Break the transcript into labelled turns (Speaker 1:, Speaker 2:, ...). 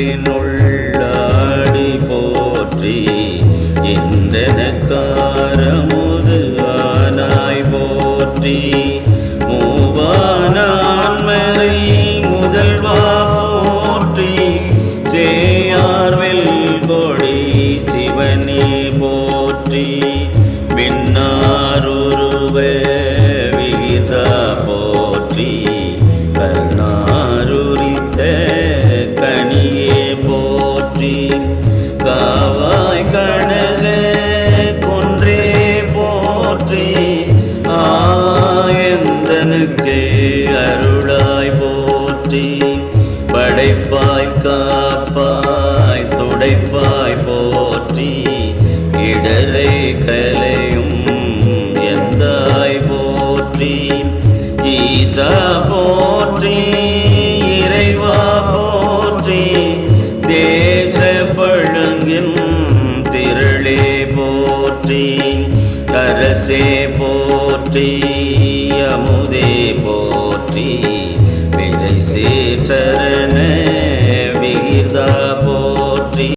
Speaker 1: என்றெனுள்ளாடி போற்றி என்றெனக்காரமுது ஆனாய் போற்றி. மூவானான்மறை முதல்வா போற்றி. சேயார்வெல் கொடி சிவனே போற்றி. பின்னாருருவ விகிதா போற்றி. கருணா உயிர்களுக்கே அருளாய் போற்றி படைப்பாய் காப்பாய் துடைப்பாய் போற்றி இடரை கலையும் எந்தாய் போற்றி ஈசா போற்றி இறைவா போற்றி தேச பழங்கின் திரளே போற்றி அரசே போற்றி. அமுதே போற்றி.